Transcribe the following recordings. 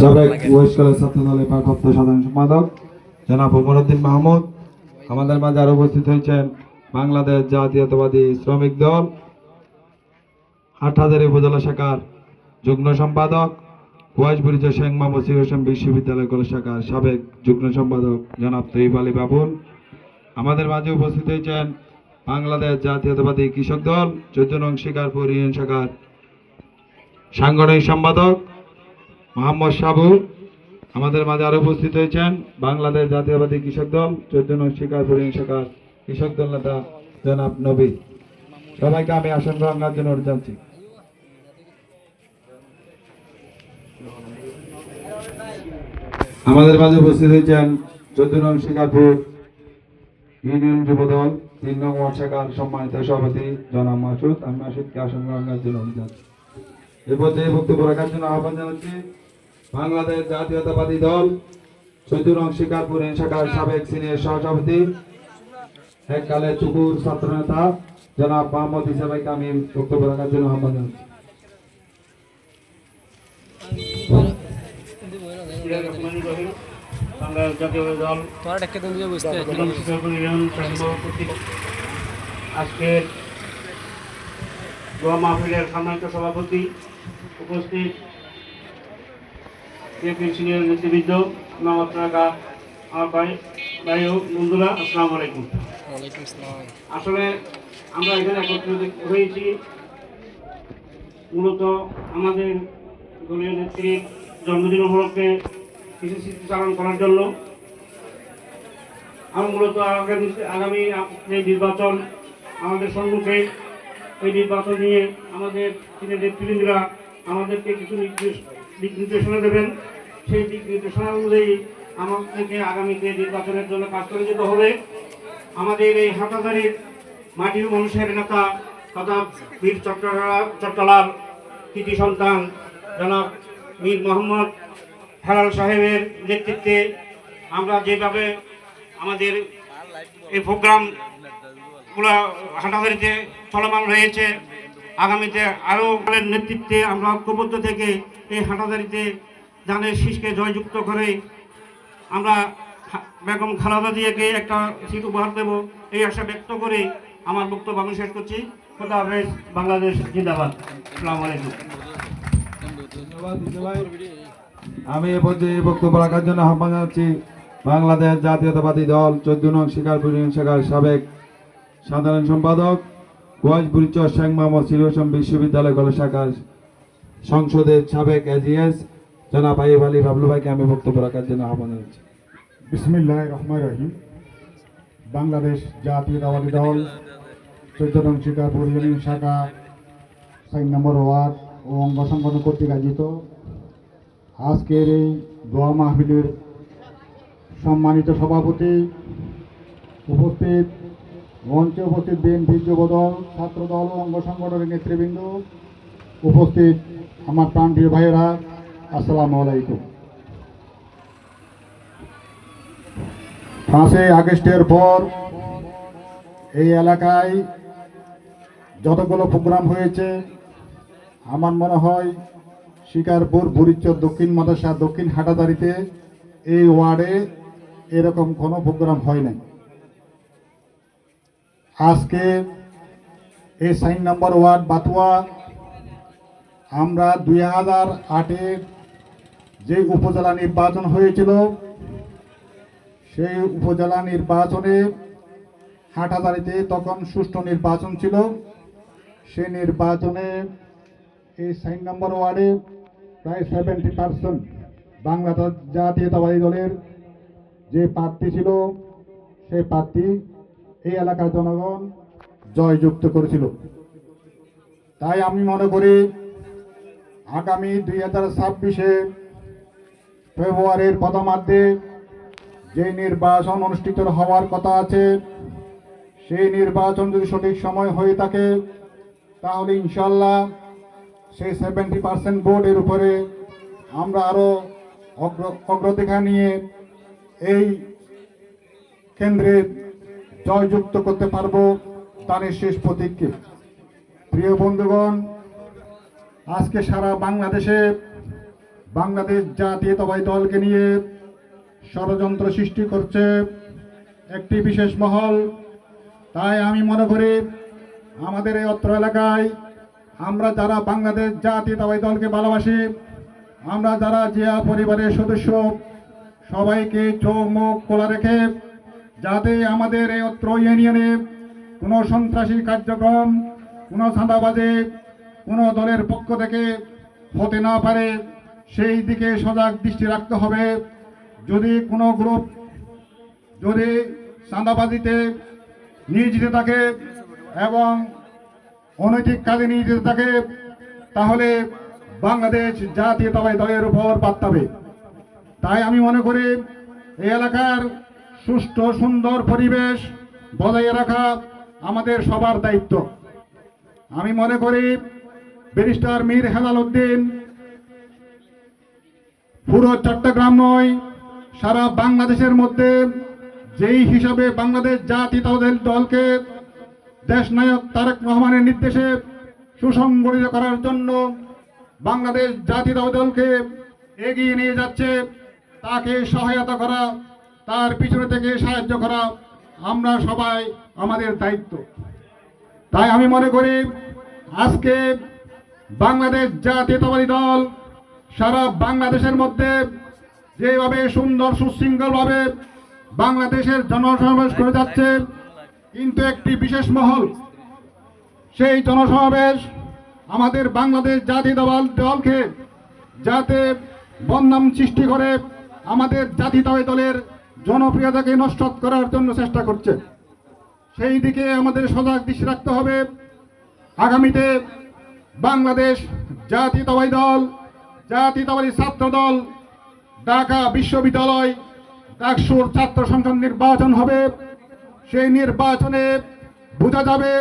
সাবেক ভারপ্রাপ্ত সাধারণ সম্পাদক, জনাব মাহমুদ। আমাদের মাঝে আরও উপস্থিত হয়েছেন বাংলাদেশ জাতীয়তাবাদী শ্রমিক দল উপজেলা শাখার যুগ্ম সম্পাদক শেখ মোহাম্মদ সির হোসেন বিশ্ববিদ্যালয় কলেজ শাখার সাবেক যুগ্ম সম্পাদক, জনাব তৈব আলী বাবুল। আমাদের মাঝে উপস্থিত হয়েছেন বাংলাদেশ জাতীয়তাবাদী কৃষক দল নং শিকারপুর ইউনিয়ন শাখার সাংগঠনিক সম্পাদক মোহাম্মদ সাবু আমাদের মাঝে আরও উপস্থিত হয়েছেন। বাংলাদেশ জাতীয়বাদী কৃষক দল নং শিকারপুর শাখার কৃষক দল নেতা জনাব নবী। সবাইকে আমি আসন গ্রহণ করার জন্য জানছি আমাদের মাঝে উপস্থিত হয়েছেন চোদ্দ নং শিকারপুর ইউনিয়ন যুবদল তিন নং ওয়ার্ড শাখার সম্মানিত সভাপতি জনাব মাসুদ। আমি মাসুদকে আসন গ্রহণ করার জন্য অনুরোধ জানাচ্ছি। এরপর যে বক্তব্য রাখার জন্য আহ্বান জানাচ্ছি বাংলাদেশ জাতীয়তাবাদী দল নং শিকারপুর শাখার সাবেক সিনিয়র সহসভাপতি এককালে চুকুর ছাত্র নেতা জনাব মোহাম্মদ হিসাবেকে আমি বক্তব্য রাখার জন্য আহ্বান জানাচ্ছি। আজকের দোয়া মাহফিলের সম্মানিত সভাপতি উপস্থিত সিনিয়র নেতৃবৃন্দ নবত্রাকা আমার ভাই ভাই ও বন্ধুরা আসসালামু আলাইকুম। আসলে আমরা এখানে একত্রিত হয়েছি মূলত আমাদের দলীয় নেত্রীর জন্মদিন উপলক্ষে কিছু স্মৃতি চালন করার জন্য। আমি মূলত আগামী আগামী যে নির্বাচন আমাদের সম্মুখে এই নির্বাচন নিয়ে আমাদের তিনি নেতৃবৃন্দরা আমাদেরকে কিছু নির্দেশ দিক নির্দেশনা দেবেন। সেই দিক নির্দেশনা অনুযায়ী আমাদেরকে আগামীতে নির্বাচনের জন্য কাজ করে যেতে হবে। আমাদের এই হাটাদারির মাটির মানুষের নেতা তথা বীর চট্টলা চট্টলার কৃতি সন্তান জনাব মীর মোহাম্মদ হেলাল সাহেবের নেতৃত্বে আমরা যেভাবে আমাদের এই প্রোগ্রামগুলো হাটাদারিতে চলমান রয়েছে আগামীতে আরও নেতৃত্বে আমরা ঐক্যবদ্ধ থেকে এই হাটাদারিতে ধানের শীষকে জয়যুক্ত করে আমরা বেগম খালাদা দিয়েকে একটা সিট উপহার দেব এই আশা ব্যক্ত করে আমার বক্তব্য আমি শেষ করছি। খোদা হাফেজ, বাংলাদেশ জিন্দাবাদ। আসসালামু আলাইকুম। আমি এ পর্যায়ে বক্তব্য রাখার জন্য আহ্বান জানাচ্ছি বাংলাদেশ জাতীয়তাবাদী দল, চোদ্দ নং শিকারপুর শাখার সাবেক সাধারণ সম্পাদক গোয়াজবুরিচর শেখ মোহাম্মদ সিরোসম বিশ্ববিদ্যালয় কলেজ শাখার সংসদের সাবেক এজিএস জনাব আইব আলী বাবলু ভাইকে আমি বক্তব্য রাখার জন্য আহ্বান জানাচ্ছি। বিসমিল্লাহ রহমান রহিম। বাংলাদেশ জাতীয়তাবাদী দল চৈত্য নং শিকারপুর ইউনিয়ন শাখা, সাইন নম্বর ওয়ার্ড ও অঙ্গ সংগঠন কর্তৃক আয়োজিত আজকের এই দোয়া মাহফিলের সম্মানিত সভাপতি উপস্থিত মঞ্চে উপস্থিত বিএনপি যুবদল, ছাত্রদল অঙ্গ সংগঠনের নেতৃবৃন্দ উপস্থিত আমার প্রাণপ্রিয় ভাইয়েরা, আসসালামু আলাইকুম। পাঁচই আগস্টের পর এই এলাকায় যতগুলো প্রোগ্রাম হয়েছে, আমার মনে হয় শিকারপুর, বুড়িচর, দক্ষিণ মাদাসা দক্ষিণ হাটাদারিতে এই ওয়ার্ডে এরকম কোনো প্রোগ্রাম হয় নাই। আজকে এই সাইন নম্বর ওয়ার্ড বাতুয়া, আমরা দুই হাজার আটের যে উপজেলা নির্বাচন হয়েছিল, সেই উপজেলা নির্বাচনে হাটাদারিতে তখন সুষ্ঠু নির্বাচন ছিল। সেই নির্বাচনে এই সাইন নম্বর ওয়ার্ডে প্রায় সেভেন্টি পার্সেন্ট বাংলা জাতীয়তাবাদী দলের যে প্রার্থী ছিল, সেই প্রার্থী এই এলাকার জনগণ জয়যুক্ত করেছিল। তাই আমি মনে করি, আগামী দুই হাজার ছাব্বিশে ফেব্রুয়ারির প্রথমার্ধে যে নির্বাচন অনুষ্ঠিত হওয়ার কথা আছে, সেই নির্বাচন যদি সঠিক সময় হয়ে থাকে, তাহলে ইনশাল্লাহ সেই সেভেন্টি পার্সেন্ট ভোটের উপরে আমরা আরও অগ্র, অগ্রাধিকার নিয়ে এই কেন্দ্রে জয়যুক্ত করতে পারব তার শেষ প্রতীককে প্রিয় বন্ধুগণ, আজকে সারা বাংলাদেশে বাংলাদেশ জাতীয়তাবাদী দলকে নিয়ে ষড়যন্ত্র সৃষ্টি করছে একটি বিশেষ মহল। তাই আমি মনে করি, আমাদের এই অত্র এলাকায় আমরা যারা বাংলাদেশ জাতীয়তাবাদী দলকে ভালোবাসি, আমরা যারা জিয়া পরিবারের সদস্য, সবাইকে চোখ মুখ খোলা রেখে যাতে আমাদের এই অত্র ইউনিয়নে কোনো সন্ত্রাসী কার্যক্রম, কোনো চাঁদাবাজে, কোনো দলের পক্ষ থেকে হতে না পারে, সেই দিকে সজাগ দৃষ্টি রাখতে হবে। যদি কোনো গ্রুপ যদি চাঁদাবাজিতে নিয়োজিত থাকে এবং অনৈতিক কাজে নিয়োজিত থাকে, তাহলে বাংলাদেশ জাতীয়তাবাদী দলের উপর পাত্তাবে তাই আমি মনে করি, এই এলাকার সুষ্ঠু সুন্দর পরিবেশ বজায় রাখা আমাদের সবার দায়িত্ব। আমি মনে করি ব্যারিস্টার মীর হেলাল উদ্দিন, পুরো চট্টগ্রাম নয়, সারা বাংলাদেশের মধ্যে যেই হিসাবে বাংলাদেশ জাতীয়তাবাদী দলকে দেশ নায়ক তারেক রহমানের নির্দেশে সুসংগঠিত করার জন্য বাংলাদেশ জাতীয়তাবাদী দলকে এগিয়ে নিয়ে যাচ্ছে, তাকে সহায়তা করা তার পিছনে থেকে সাহায্য করা আমরা সবাই আমাদের দায়িত্ব। তাই আমি মনে করি আজকে বাংলাদেশ জাতীয়তাবাদী দল সারা বাংলাদেশের মধ্যে যেভাবে সুন্দর সুশৃঙ্খলভাবে বাংলাদেশের জনসমাবেশ করে যাচ্ছে, কিন্তু একটি বিশেষ মহল, সেই জনসমাবেশ আমাদের বাংলাদেশ জাতীয়তাবাদ দলকে যাতে বদনাম সৃষ্টি করে আমাদের জাতীয়তাবাদী দলের জনপ্রিয়তাকে নষ্ট করার জন্য চেষ্টা করছে। সেই দিকে আমাদের সজাগ দৃষ্টি রাখতে হবে। আগামীতে বাংলাদেশ জাতীয়তাবাদী দল, জাতীয়তাবাদী ছাত্র দল, ঢাকা বিশ্ববিদ্যালয়, ডাকসুর ছাত্র সংসদ নির্বাচন হবে। সেই নির্বাচনে বোঝা যাবে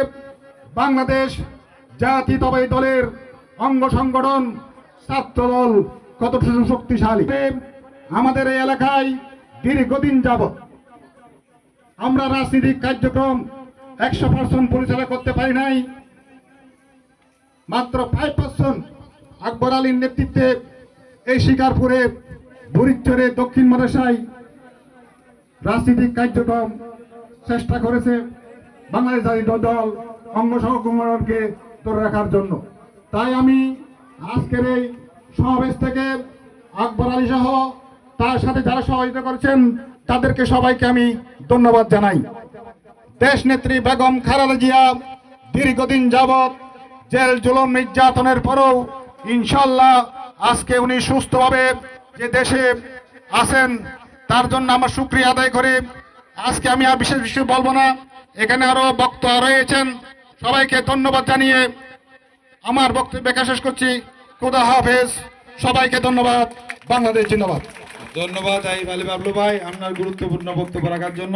বাংলাদেশ জাতীয়তাবাদী দলের অঙ্গ সংগঠন ছাত্র দল কতটুকু শক্তিশালী। আমাদের এই এলাকায় দীর্ঘদিন যাবত আমরা রাজনীতিক কার্যক্রম একশো পার্সেন্ট পরিচালনা করতে পারি নাই। মাত্র ফাইভ পার্সেন্ট আকবর আলীর নেতৃত্বে এই শিকারপুরে বুড়িচরে দক্ষিণ মাদেশায় রাজনৈতিক কার্যক্রম চেষ্টা করেছে বাংলাদেশ জাতীয় দল অঙ্গ ধরে রাখার জন্য। তাই আমি আজকের এই সমাবেশ থেকে আকবর আলী সহ তার সাথে যারা সহযোগিতা করেছেন, তাদেরকে সবাইকে আমি ধন্যবাদ জানাই। দেশ নেত্রী বেগম খালেদা জিয়া দীর্ঘদিন যাবৎ জেল জুলুম নির্যাতনের পরেও ইনশাল্লাহ আজকে উনি সুস্থভাবে যে দেশে আছেন, তার জন্য আমার শুক্রিয়া আদায় করে। আজকে আমি আর বিশেষ বিষয় বলব না, এখানে আরও বক্তা রয়েছেন, সবাইকে ধন্যবাদ জানিয়ে আমার বক্তব্য শেষ করছি। খুদা হাফেজ, সবাইকে ধন্যবাদ, বাংলাদেশ জিন্দাবাদ। ধন্যবাদ আই আলী বাবলু ভাই। আপনার গুরুত্বপূর্ণ বক্তব্য রাখার জন্য।